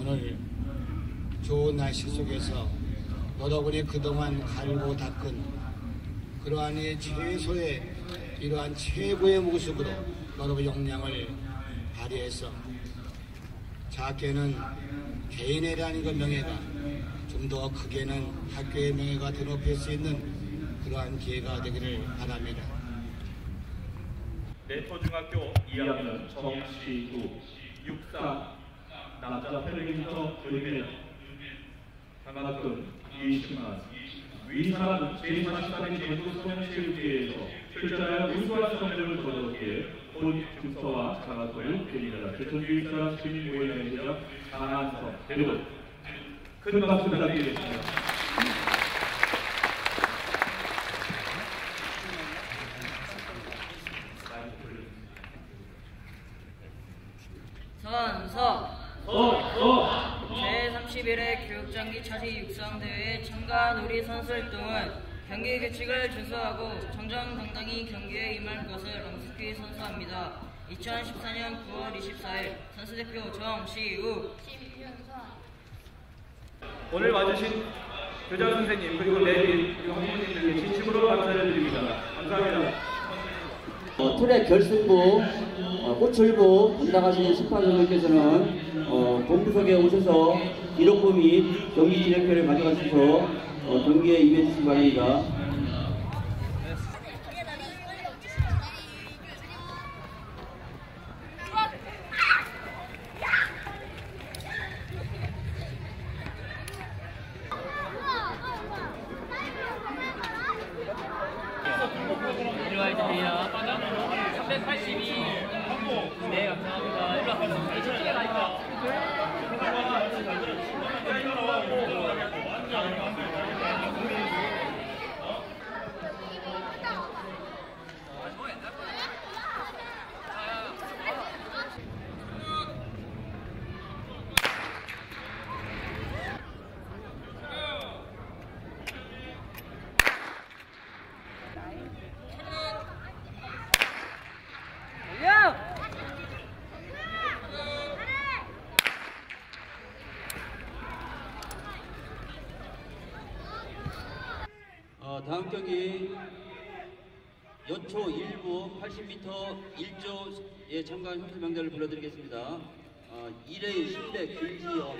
오늘 좋은 날씨 속에서 여러분이 그동안 갈고 닦은 그러한 이 최소의 이러한 최고의 모습으로 여러분 역량을 발휘해서 작게는 개인에 대한 그 명예가 좀 더 크게는 학교의 명예가 더 높일 수 있는 그러한 기회가 되기를 바랍니다. 내토중학교 2학년 정시우 63 남자 패드민턴 조이메 장학금 20만 위산 제43회 제주 소년체육대회에서 출전하여 우수한 성적을 거뒀기에 본 증서와 장학금을 드립니다. 대천주의사람 시민모임회장 장한석 대표 큰 박수 부탁드리겠습니다. 선서 어, 제31회 교육장기 차지 육상대회에 참가한 우리 선수활동은 경기 규칙을 준수하고 정정당당히 경기에 임할 것을 엄숙히 선서합니다. 2014년 9월 24일 선수대표 정시우 오늘 와주신 교장 선생님 그리고 내빈 그리고 학부모님들께 진심으로 감사를 드립니다. 감사합니다. 어, 트랙 결승부 어, 꽃을보 담당하시는 심판선생님께서는 어, 본부석에 오셔서 기록부 및 경기 진행표를 가져가셔서 어, 경기에 임해 주시기 바랍니다. 들어와 주세요. 382. 네, 감사합니다. 일로 가 있다. 어, 다음 경기 여초 1부 80m 1조에 참가한 형수 명단을 불러드리겠습니다. 어, 1회 10대 김지영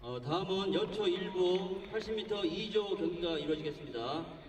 어, 다음은 여초 1부 80m 2조 경기가 이루어지겠습니다.